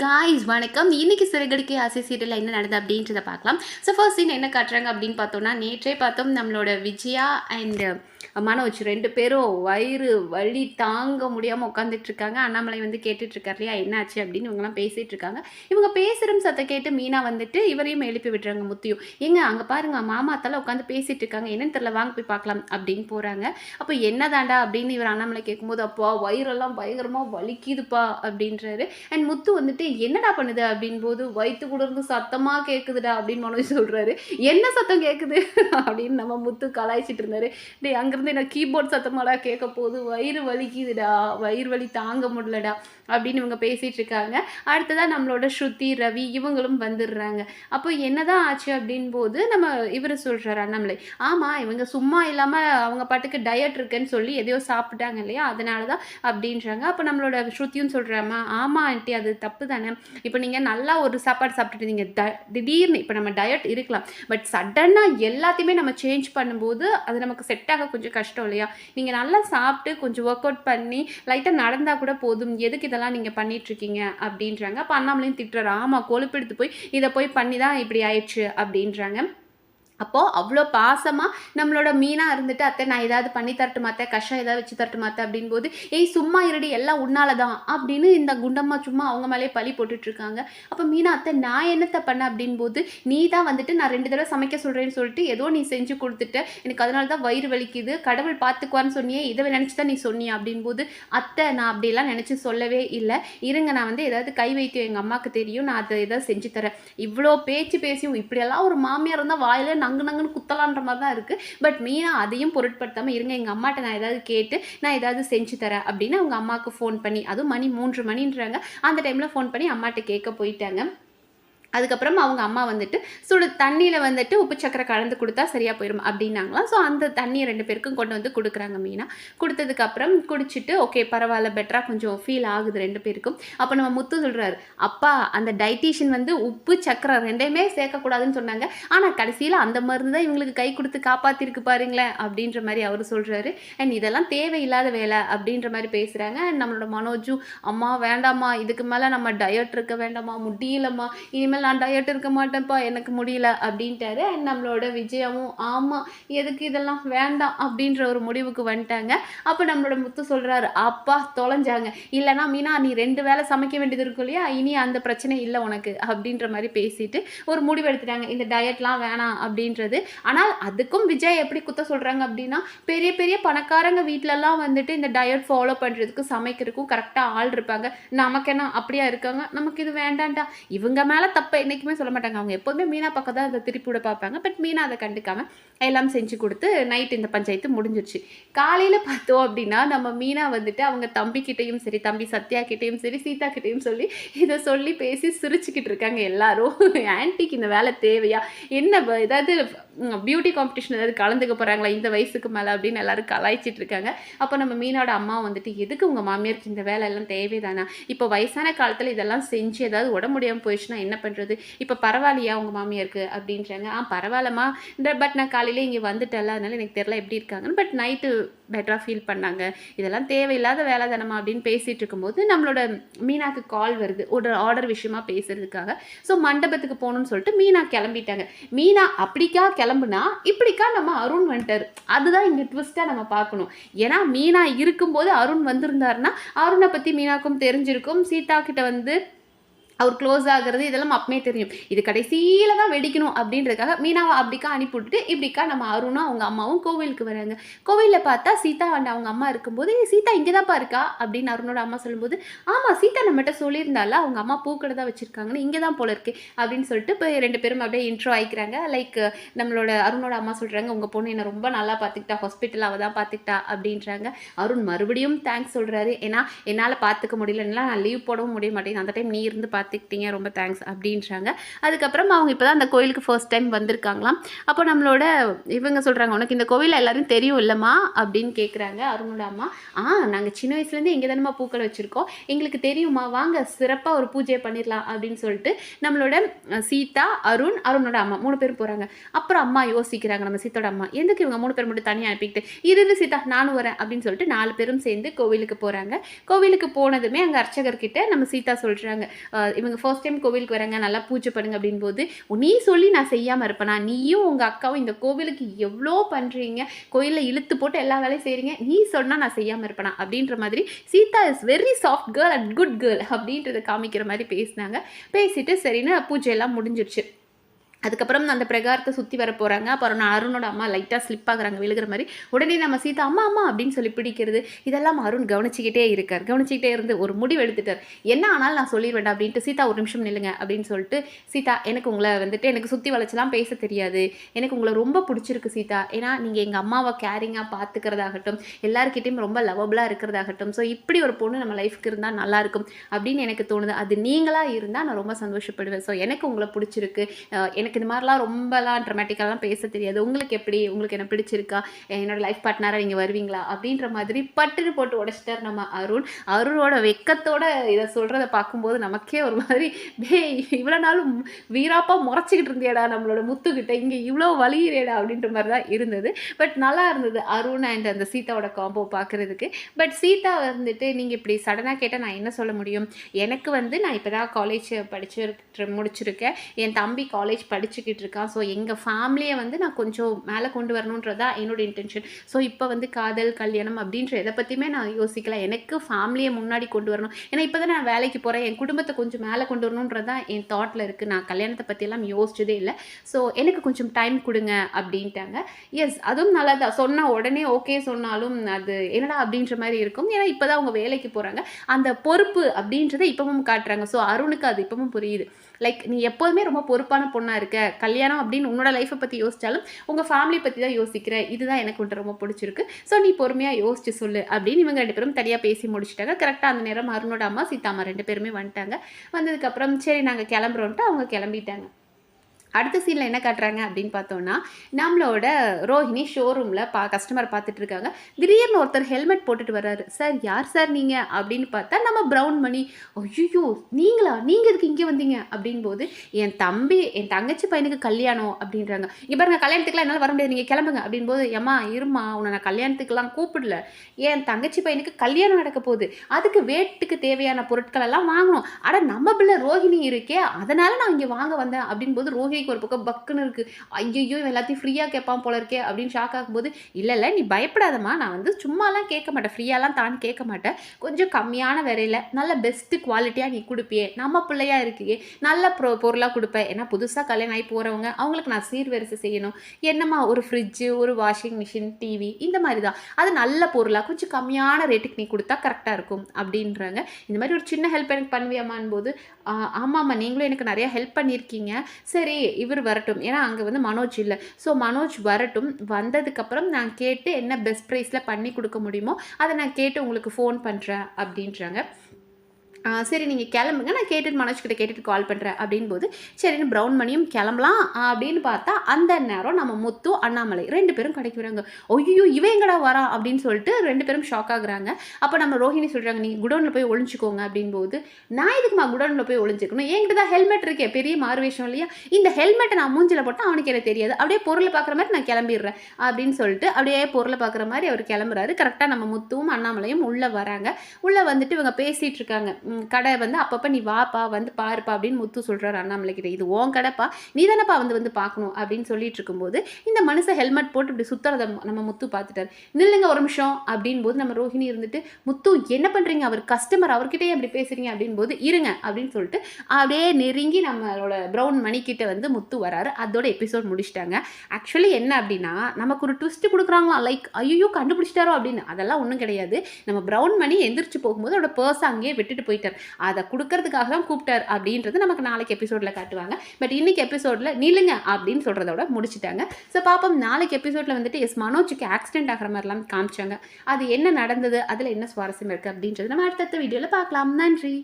Guys வணக்கம். இன்னைக்கு சிறுகடிக்கு ஆசை சீரியல் என்ன நடந்தது அப்படின்றத பார்க்கலாம். ஸோ ஃபர்ஸ்ட் சீன் என்ன காட்டுறாங்க அப்படின்னு பார்த்தோம்னா நேற்றே பார்த்தோம் நம்மளோட விஜயா அண்ட் மனோஜ் ரெண்டு பேரும் வயிறு வலி தாங்க முடியாமல் உட்காந்துட்டு இருக்காங்க அண்ணாமலை வந்து கேட்டுட்ருக்கார் இல்லையா என்னாச்சு? அப்படின்னு இவங்கெல்லாம் பேசிகிட்டு இருக்காங்க இவங்க பேசுகிற சத்தம் கேட்டு மீனா வந்துட்டு இவரையும் எழுப்பி விட்டுறாங்க முத்தியும். ஏங்க அங்கே பாருங்க மாமா தலை உட்காந்து பேசிகிட்டு இருக்காங்க என்னன்னு தெரியல வாங்க போய் பார்க்கலாம் அப்படின்னு போகிறாங்க அப்போ என்னதாண்டா அப்படின்னு இவர் அண்ணாமலை கேட்கும்போது அப்பா வயிறெல்லாம் பயங்கரமாக வலிக்குதுப்பா அப்படின்றாரு. அண்ட் முத்து வந்துட்டு என்னடா பண்ணுது? அப்படின் போது வயிற்று கூட சத்தமாக கேட்குதுடா அப்படின்னு மனோஜ் சொல்கிறாரு என்ன சத்தம் கேட்குது அப்படின்னு நம்ம முத்து கலாய்ச்சிட்டு இருந்தாரு அங்கே அங்கேருந்து எனக்கு கீபோர்ட் சத்தமாடா கேட்க போகுது வயிறு வலிக்குதுடா வயிறு வலி தாங்க முடியலடா அப்படின்னு இவங்க பேசிகிட்டு இருக்காங்க. அடுத்ததாக நம்மளோட ஸ்ருதி ரவி இவங்களும் வந்துடுறாங்க. அப்போ என்னதான் ஆச்சு அப்படின் போது நம்ம இவர் சொல்கிறார் அண்ணாமலை ஆமாம் இவங்க சும்மா இல்லாமல் அவங்க பாட்டுக்கு டயட் இருக்குன்னு சொல்லி எதையோ சாப்பிட்டாங்க இல்லையா? அதனால தான் அப்படின்றாங்க. அப்போ நம்மளோட ஸ்ருத்தியும் சொல்கிறாமா ஆமாம் ஆண்டி அது தப்பு தானே. இப்போ நீங்கள் நல்லா ஒரு சாப்பாடு சாப்பிட்டுட்டு த திடீர்னு இப்போ நம்ம டயட் இருக்கலாம். பட் சடனாக எல்லாத்தையுமே நம்ம சேஞ்ச் பண்ணும்போது அது நமக்கு செட் ஆக கொஞ்சம் கஷ்டம் இல்லையா? நீங்கள் நல்லா சாப்பிட்டு கொஞ்சம் ஒர்க் அவுட் பண்ணி லைட்டாக நடந்தால் கூட போதும். எதுக்கு இதெல்லாம் நீங்கள் பண்ணிகிட்ருக்கீங்க அப்படின்றாங்க. அப்போ அண்ணாமலையும் திட்டுறாரு. ஆமாம் கொழுப்பெடுத்து போய் இதை போய் பண்ணி தான் இப்படி ஆயிடுச்சு அப்படின்றாங்க. அப்போது அவ்வளோ பாசமாக நம்மளோட மீனாக இருந்துட்டு அத்தை நான் ஏதாவது பண்ணி தரட்டு அத்தை? கஷ்டம் ஏதாவது வச்சு தரட்டு அத்தை? அப்படின் போது ஏய் சும்மா இருடி எல்லாம் உன்னால தான் அப்படின்னு இந்த குண்டம்மா சும்மா அவங்க மேலே பழி போட்டுட்ருக்காங்க அப்போ மீனா அத்தை நான் என்னத்தை பண்ண? அப்படின் போது நீ தான் வந்துட்டு நான் ரெண்டு தடவை சமைக்க சொல்கிறேன்னு சொல்லிட்டு ஏதோ நீ செஞ்சு கொடுத்துட்ட. எனக்கு அதனால தான் வயிறு வலிக்குது. கடவுள் பார்த்துக்குவான்னு சொன்னியே இதை நினச்சி தான் நீ சொன்னியா அப்படின் போது அத்தை நான் அப்படியெல்லாம் நினச்சி சொல்லவே இல்லை. இருங்க நான் வந்து ஏதாவது கை வைத்தியம் எங்கள் அம்மாவுக்கு தெரியும். நான் அதை ஏதாவது செஞ்சு தரேன். இவ்வளோ பேச்சு பேசியும் இப்படியெல்லாம் ஒரு மாமியார் இருந்தால் வாயில நங்கு நங்குன்னு குத்தலான்ற மாதிரி தான் இருக்குது பட் மீனா அதையும் பொருட்படுத்தாமல் இருங்க எங்கள் அம்மாட்ட நான் ஏதாவது கேட்டு நான் ஏதாவது செஞ்சு தரேன் அப்படின்னு அவங்க அம்மாவுக்கு ஃபோன் பண்ணி அதுவும் மணி மூன்று மணின்றாங்க. அந்த டைமில் ஃபோன் பண்ணி அம்மாட்ட கேட்க போயிட்டாங்க. அதுக்கப்புறம் அவங்க அம்மா வந்துட்டு சுடு தண்ணியில் வந்துட்டு உப்பு சக்கரை கலந்து கொடுத்தா சரியாக போயிடும் அப்படின்னாங்களாம். ஸோ அந்த தண்ணியை ரெண்டு பேருக்கும் கொண்டு வந்து கொடுக்குறாங்க மீனா. கொடுத்ததுக்கப்புறம் குடிச்சிட்டு ஓகே பரவாயில்ல பெட்டராக கொஞ்சம் ஃபீல் ஆகுது ரெண்டு பேருக்கும். அப்போ நம்ம முத்து சொல்கிறாரு அப்பா அந்த டைட்டிஷியன் வந்து உப்பு சக்கரை ரெண்டையுமே சேர்க்கக்கூடாதுன்னு சொன்னாங்க. ஆனால் கடைசியில் அந்த மருந்து தான் இவங்களுக்கு கை கொடுத்து காப்பாற்றிருக்கு பாருங்களேன் அப்படின்ற மாதிரி அவர் சொல்கிறாரு அண்ட் இதெல்லாம் தேவையில்லாத வேலை அப்படின்ற மாதிரி பேசுகிறாங்க அண்ட் நம்மளோட மனோஜும் அம்மா வேண்டாம்மா இதுக்கு மேலே நம்ம டயட் இருக்க வேண்டாமா முடியலம்மா இனிமேல் நான் டயட் இருக்க மாட்டேன்ப்பா எனக்கு முடியல அப்படின்ட்டாரு. அண்ட் நம்மளோட விஜயாவும் ஆமாம் எதுக்கு இதெல்லாம் வேண்டாம் அப்படின்ற ஒரு முடிவுக்கு வந்துட்டாங்க. அப்போ நம்மளோட முத்து சொல்கிறாரு அப்பா தொலைஞ்சாங்க. இல்லைனா மீனா நீ ரெண்டு வேளை சமைக்க வேண்டியது இருக்கும் இல்லையா? இனி அந்த பிரச்சனை இல்லை உனக்கு அப்படின்ற மாதிரி பேசிட்டு ஒரு முடிவு எடுத்துட்டாங்க. இந்த டயட்லாம் வேணாம் அப்படின்றது. ஆனால் அதுக்கும் விஜய் எப்படி குத்த சொல்கிறாங்க அப்படின்னா பெரிய பெரிய பணக்காரங்க வீட்டிலலாம் வந்துட்டு இந்த டயட் ஃபாலோ பண்ணுறதுக்கு சமைக்கிறதுக்கும் கரெக்டாக ஆள் இருப்பாங்க. நமக்கு என்ன அப்படியா இருக்காங்க? நமக்கு இது வேண்டாண்டா இவங்க மேலே தப்பு அப்போ என்றைக்குமே சொல்ல மாட்டாங்க. அவங்க எப்போதுமே மீனா பக்கம் தான் அதை திருப்பி விட பார்ப்பாங்க. பட் மீனா அதை கண்டுக்காம எல்லாம் செஞ்சு கொடுத்து நைட் இந்த பஞ்சாயத்து முடிஞ்சிருச்சு. காலையில் பார்த்தோம் அப்படின்னா நம்ம மீனா வந்துட்டு அவங்க தம்பிக்கிட்டேயும் சரி தம்பி சத்யா கிட்டேயும் சரி சீதா கிட்டேயும் சொல்லி இதை சொல்லி பேசி சிரிச்சுக்கிட்டு இருக்காங்க எல்லாரும். ஆன்ட்டிக்கு இந்த வேலை தேவையா? என்ன ஏதாவது பியூட்டி காம்படிஷன் ஏதாவது கலந்துக்க போகிறாங்களா இந்த வயசுக்கு மேலே அப்படின்னு எல்லாரும் கலாய்ச்சிட்டு இருக்காங்க. அப்போ நம்ம மீனோட அம்மா வந்துட்டு எதுக்கு உங்கள் மாமியாருக்கு இந்த வேலை எல்லாம் தேவைதானா? இப்போ வயசான காலத்தில் இதெல்லாம் செஞ்சு ஏதாவது உடம்பு முடியாமல் போயிடுச்சுன்னா என்ன பண்ணுறது இப்போ பரவாயில்லையா உங்கள் மாமியாருக்கு அப்படின்றாங்க. ஆ பரவாயில்லம்மா. இந்த பட் நான் காலையில் இங்கே வந்துட்டல அதனால எனக்கு தெரில எப்படி இருக்காங்கன்னு பட் நைட்டு பெட்டராக ஃபீல் பண்ணாங்க. இதெல்லாம் தேவையில்லாத வேலை தானம்மா அப்படின்னு பேசிகிட்டு இருக்கும்போது நம்மளோட மீனாக்கு கால் வருது. ஒரு ஆர்டர் விஷயமா பேசுகிறதுக்காக ஸோ மண்டபத்துக்கு போகணும்னு சொல்லிட்டு மீனா கிளம்பிட்டாங்க. மீனா அப்படிக்கா கிளம்புனா இப்படிக்கா நம்ம அருண் வந்துட்டார். அதுதான் இங்கே ட்விஸ்ட்டாக நம்ம பார்க்கணும். ஏன்னா மீனா இருக்கும்போது அருண் வந்திருந்தாருன்னா அருணை பற்றி மீனாக்கும் தெரிஞ்சிருக்கும். சீதா கிட்ட வந்து அவர் க்ளோஸ் ஆகிறது இதெல்லாம் அப்பமே தெரியும். இது கடைசியில் தான் வெடிக்கணும் அப்படின்றதுக்காக மீனாவை அப்படிக்கா அனுப்பி விட்டுட்டு இப்படிக்கா நம்ம அருணும் அவங்க அம்மாவும் கோவிலுக்கு வராங்க. கோவிலில் பார்த்தா சீதா அண்ட் அவங்க அம்மா இருக்கும்போது சீதா இங்கே தான்ப்பா இருக்கா? அப்படின்னு அருணோட அம்மா சொல்லும்போது ஆமாம் சீதா நம்மகிட்ட சொல்லியிருந்தால அவங்க அம்மா பூக்கடை தான் வச்சுருக்காங்கன்னு இங்கே தான் போல இருக்கு. அப்படின்னு சொல்லிட்டு இப்போ ரெண்டு பேரும் அப்படியே இன்ட்ரோ ஆகிக்கிறாங்க லைக் நம்மளோட அருணோட அம்மா சொல்கிறாங்க உங்கள் பொண்ணு என்னை ரொம்ப நல்லா பார்த்துக்கிட்டா ஹாஸ்பிட்டல் அவள் தான் பார்த்துக்கிட்டா அப்படின்றாங்க. அருண் மறுபடியும் தேங்க்ஸ் சொல்கிறாரு ஏன்னா என்னால் பார்த்துக்க முடியலன்னா நான் லீவ் போடவும் முடிய மாட்டேங்குது. அந்த டைம் நீ இருந்து பார்த்து பார்த்துக்கிட்டீங்க ரொம்ப தேங்க்ஸ் அப்படின்றாங்க. அதுக்கப்புறம் அவங்க இப்போ தான் அந்த கோயிலுக்கு ஃபர்ஸ்ட் டைம் வந்திருக்காங்களாம். அப்போ நம்மளோட இவங்க சொல்கிறாங்க உனக்கு இந்த கோவில் எல்லாரும் தெரியும் இல்லைம்மா? அப்படின்னு கேட்குறாங்க அருணோட அம்மா. ஆ நாங்கள் சின்ன வயசுலேருந்து எங்கே தானம்மா பூக்கள் வச்சுருக்கோம். எங்களுக்கு தெரியுமா வாங்க சிறப்பாக ஒரு பூஜையை பண்ணிடலாம். அப்படின்னு சொல்லிட்டு நம்மளோட சீதா அருண் அருணோட அம்மா மூணு பேரும் போகிறாங்க அப்புறம் அம்மா யோசிக்கிறாங்க நம்ம சீத்தோட அம்மா எதுக்கு இவங்க மூணு பேர் மட்டும் தனியாக அனுப்பிக்கிட்டு? இருந்து சீதா நானும் வரேன். அப்படின்னு சொல்லிட்டு நாலு பேரும் சேர்ந்து கோவிலுக்கு போகிறாங்க கோவிலுக்கு போனதுமே அங்கே அர்ச்சகர்கிட்ட நம்ம சீதா சொல்கிறாங்க இவங்க ஃபர்ஸ்ட் டைம் கோவிலுக்கு வராங்க நல்லா பூஜை பண்ணுங்க அப்படின் போது நீ சொல்லி நான் செய்யாமல் இருப்பேனா? நீயும் உங்கள் அக்காவும் இந்த கோவிலுக்கு எவ்வளோ பண்ணுறீங்க கோயிலில் இழுத்து போட்டு எல்லா வேலையும் செய்கிறீங்க நீ சொன்னால் நான் செய்யாமல் இருப்பேனா? அப்படின்ற மாதிரி Sita is very soft girl and good girl அப்படின்றத காமிக்கிற மாதிரி பேசினாங்க. பேசிட்டு சரின்னு பூஜையெல்லாம் முடிஞ்சிருச்சு. அதுக்கப்புறம் அந்த பிரகாரத்தை சுற்றி வர போகிறாங்க அப்புறம் நான் அருணோட அம்மா லைட்டாக ஸ்லிப் ஆகுறாங்க விழுகிற மாதிரி. உடனே நம்ம சீதா அம்மா அம்மா அப்படின்னு சொல்லி பிடிக்கிறது. இதெல்லாம் அருண் கவனிச்சிக்கிட்டே இருக்கார். கவனிச்சிக்கிட்டே இருந்து ஒரு முடிவு எடுத்துட்டார். என்ன ஆனாலும் நான் சொல்லிடுவேன் அப்படின்ட்டு சீதா ஒரு நிமிஷம் நில்லுங்க அப்படின்னு சொல்லிட்டு சீதா எனக்கு உங்களை வந்துட்டு எனக்கு சுற்றி வளைச்சலாம் பேச தெரியாது. எனக்கு உங்களை ரொம்ப பிடிச்சிருக்கு சீதா. ஏன்னா நீங்கள் எங்கள் அம்மாவை கேரிங்காக பார்த்துக்கிறதாகட்டும் எல்லாருக்கிட்டையும் ரொம்ப லவபிளாக இருக்கிறதாகட்டும் ஸோ இப்படி ஒரு பொண்ணு நம்ம லைஃப்க்கு இருந்தால் நல்லாயிருக்கும் அப்படின்னு எனக்கு தோணுது. அது நீங்களாக இருந்தால் நான் ரொம்ப சந்தோஷப்படுவேன். ஸோ எனக்கு உங்களை பிடிச்சிருக்கு. எனக்கு எனக்கு இந்த மாதிரிலாம் ரொம்பலாம் ட்ரமேட்டிக்காலாம் பேச தெரியாது. உங்களுக்கு எப்படி? உங்களுக்கு என்ன பிடிச்சிருக்கா? என்னோட லைஃப் பார்ட்னராக நீங்கள் வருவீங்களா? அப்படின்ற மாதிரி பட்டுன்னு போட்டு உடச்சிட்டார் நம்ம அருண். அருணோட வெக்கத்தோட இதை சொல்கிறத பார்க்கும்போது நமக்கே ஒரு மாதிரி டேய் இவ்வளோ நாளும் வீராப்பாக முறைச்சிக்கிட்டு இருந்தியடா நம்மளோட முத்துக்கிட்ட. இங்கே இவ்வளோ வலியிறேடா. அப்படின்ற மாதிரி தான் இருந்தது. பட் நல்லா இருந்தது அருண் அண்ட் அந்த சீதாவோட காம்போ பார்க்குறதுக்கு. பட் சீதா வந்துட்டு நீங்கள் இப்படி சடனாக கேட்டால் நான் என்ன சொல்ல முடியும்? எனக்கு வந்து நான் இப்போ தான் காலேஜ் படிச்சு முடிச்சிருக்கேன். என் தம்பி காலேஜ் படிச்சுக்கிட்டு இருக்கான் ஸோ எங்கள் ஃபேமிலியை வந்து நான் கொஞ்சம் மேலே கொண்டு வரணுன்றதா என்னோட இன்டென்ஷன் ஸோ இப்போ வந்து காதல் கல்யாணம் அப்படின்ற எதை பற்றியுமே நான் யோசிக்கல. எனக்கு ஃபேமிலியை முன்னாடி கொண்டு வரணும். ஏன்னா இப்போ தான் நான் வேலைக்கு போகிறேன் என் குடும்பத்தை கொஞ்சம் மேலே கொண்டு வரணுன்றதான் என் தாட்டில் இருக்குது நான் கல்யாணத்தை பற்றியெல்லாம் யோசிச்சதே இல்லை. ஸோ எனக்கு கொஞ்சம் டைம் கொடுங்க அப்படின்ட்டாங்க. எஸ் அதுவும் நல்லா தான் சொன்ன உடனே ஓகே சொன்னாலும் அது என்னடா அப்படின்ற மாதிரி இருக்கும். ஏன்னா இப்போ தான் அவங்க வேலைக்கு போகிறாங்க அந்த பொறுப்பு அப்படின்றத இப்பவும் காட்டுறாங்க. ஸோ அருணுக்கு அது இப்பவும் புரியுது. லைக் நீ எப்போதுமே ரொம்ப பொறுப்பான பொண்ணாக இருக்க. கல்யாணம் அப்படின்னு உன்னோட லைஃப்பை பற்றி யோசிச்சாலும் உங்கள் ஃபேமிலி பற்றி தான் யோசிக்கிற. இதுதான் எனக்கு வந்துட்டு ரொம்ப பிடிச்சிருக்கு. ஸோ நீ பொறுமையாக யோசிச்சு சொல்லு அப்படின்னு இவங்க ரெண்டு பேரும் தனியாக பேசி முடிச்சிட்டாங்க. கரெக்டாக அந்த நேரம் அருணோட அம்மா சீதாமா ரெண்டு பேருமே வந்துட்டாங்க. வந்ததுக்கப்புறம் சரி நாங்கள் கிளம்புறோன்ட்டு அவங்க கிளம்பிட்டாங்க. அடுத்த சீனில் என்ன காட்டுறாங்க அப்படின்னு பார்த்தோன்னா நம்மளோட ரோஹிணி ஷோரூமில் பா கஸ்டமர் பார்த்துட்டு இருக்காங்க. திடீர்னு ஒருத்தர் ஹெல்மெட் போட்டுட்டு வர்றாரு. சார் யார் சார் நீங்கள் அப்படின்னு பார்த்தா நம்ம ப்ரௌன் மணி. ஐயோ நீங்களா? நீங்கள் இதுக்கு இங்கே வந்தீங்க? அப்படின் போது என் தம்பி என் தங்கச்சி பையனுக்கு கல்யாணம் அப்படின்றாங்க. இங்கே பாருங்க கல்யாணத்துக்குலாம் என்னால் வர முடியாது. நீங்கள் கிளம்புங்க. அப்படின் போது ஏம்மா இருமா உன்னை நான் கல்யாணத்துக்குலாம் கூப்பிடல. என் தங்கச்சி பையனுக்கு கல்யாணம் நடக்க போகுது. அதுக்கு வேட்டுக்கு தேவையான பொருட்கள் எல்லாம் வாங்கணும். ஆனால் நம்ம பிள்ளை ரோஹிணி இருக்கே. அதனால நான் இங்கே வாங்க வந்தேன். அப்படின் போது ரோஹிணிக்கு ஒரு பக்கம் பக்குன்னு இருக்கு. ஐயோ எல்லாத்தையும் ஃப்ரீயாக கேட்பான் போல இருக்கே அப்படின்னு ஷாக் ஆகும்போது இல்லை இல்லை நீ பயப்படாதம்மா. நான் வந்து சும்மாலாம் கேட்க மாட்டேன். ஃப்ரீயாலாம் தான் கேட்க மாட்டேன். கொஞ்சம் கம்மியான விலையில நல்ல பெஸ்ட்டு குவாலிட்டியாக நீ கொடுப்பியே. நம்ம பிள்ளையா இருக்கியே. நல்ல பொ பொருளாக கொடுப்பேன். ஏன்னா புதுசாக கல்யாணம் ஆகி போகிறவங்க அவங்களுக்கு நான் சீர்வரிசை செய்யணும். என்னம்மா ஒரு ஃப்ரிட்ஜு ஒரு வாஷிங் மிஷின் டிவி இந்த மாதிரி தான். அது நல்ல பொருளாக கொஞ்சம் கம்மியான ரேட்டுக்கு நீ கொடுத்தா கரெக்டாக இருக்கும். அப்படின்றாங்க. இந்த மாதிரி ஒரு சின்ன ஹெல்ப் எனக்கு பண்ணுவியாமான் போது ஆமாம்மா. நீங்களும் எனக்கு நிறையா ஹெல்ப் பண்ணியிருக்கீங்க. சரி இவர் வரட்டும். ஏன்னா அங்கே வந்து மனோஜ் இல்லை. ஸோ மனோஜ் வரட்டும். வந்ததுக்கப்புறம் நான் கேட்டு என்ன பெஸ்ட் ப்ரைஸில் பண்ணி கொடுக்க முடியுமோ அதை நான் கேட்டு உங்களுக்கு ஃபோன் பண்ணுறேன் அப்படின்றாங்க. சரி நீங்கள் கிளம்புங்க. நான் கேட்டுட்டு மனோஜ்கிட்ட கேட்டுட்டு கால் பண்ணுறேன் அப்படின் போது சரின்னு ப்ரௌன் மணியும் கிளம்பலாம் அப்படின்னு பார்த்தா அந்த நேரம் நம்ம முத்து அண்ணாமலை ரெண்டு பேரும் கடைக்கு வராங்க. ஐயோ இவன் எங்கடா வரா அப்படின்னு சொல்லிட்டு ரெண்டு பேரும் ஷாக் ஆகுறாங்க. அப்போ நம்ம ரோஹிணி சொல்கிறாங்க நீங்கள் குடோனில் போய் ஒழிஞ்சிக்கோங்க அப்படின்போது நான் இதுக்குமா குடோனில் போய் ஒழிஞ்சிக்கணும் என்கிட்ட தான் ஹெல்மெட் இருக்கே பெரிய மாறுவேஷம் இல்லையா? இந்த ஹெல்மெட்டை நான் மூஞ்சில போட்டால் அவனுக்கு எனக்கு தெரியாது. அப்படியே பொருளை பார்க்குற மாதிரி நான் கிளம்பிடுறேன் அப்படின்னு சொல்லிட்டு அப்படியே பொருளை பார்க்குற மாதிரி அவர் கிளம்புறாரு. கரெக்டாக நம்ம முத்துவும் அண்ணாமலையும் உள்ளே வராங்க. உள்ளே வந்துட்டு இவங்க பேசிகிட்டு இருக்காங்க. கடை வந்து அப்பப்போ நீ வாப்பா வந்து பாருப்பா அப்படின்னு முத்து சொல்கிறாரு அண்ணாமலை கிட்ட. இது ஓன் கடைப்பா நீ தானேப்பா வந்து வந்து பார்க்கணும் அப்படின்னு சொல்லிட்டு இருக்கும்போது இந்த மனுஷன் ஹெல்மெட் போட்டு இப்படி சுத்துறத நம்ம முத்து பார்த்துட்டாரு. நில்லுங்க ஒரு நிமிஷம் அப்படின் போது நம்ம ரோஹிணி இருந்துட்டு முத்து என்ன பண்ணுறீங்க அவர் கஸ்டமர் அவர்கிட்டயே அப்படி பேசுறீங்க அப்படின் போது இருங்க அப்படின்னு சொல்லிட்டு அப்படியே நெருங்கி நம்மளோட ப்ரௌன் மணிக்கிட்ட வந்து முத்து வராரு. அதோட எபிசோட் முடிச்சிட்டாங்க. ஆக்சுவலி என்ன அப்படின்னா நமக்கு ஒரு ட்விஸ்ட் கொடுக்குறாங்களா லைக் ஐயோ கண்டுபிடிச்சிட்டாரோ? அப்படின்னு. அதெல்லாம் ஒன்றும் கிடையாது. நம்ம ப்ரௌன் மணி எந்திரிச்சு போகும்போது அவரோட பர்ஸ் அங்கேயே விட்டுட்டு போயிட்டார் அதை கொடுக்கறதுக்காக தான் கூப்பிட்டார் அப்படின்றது நமக்கு நாளைக்கு எபிசோடில் காட்டுவாங்க. பட் இன்னைக்கு எபிசோடில் நில்லுங்க அப்படின்னு சொல்கிறதோட முடிச்சிட்டாங்க. ஸோ பாப்போம். நாளைக்கு எபிசோடில் வந்துட்டு எஸ் மனோஜுக்கு ஆக்சிடென்ட் ஆகிற மாதிரிலாம் காமிச்சாங்க. அது என்ன நடந்தது? அதில் என்ன சுவாரஸ்யம் இருக்குது அப்படின்றது நம்ம அடுத்தடுத்த வீடியோவில் பார்க்கலாம். நன்றி.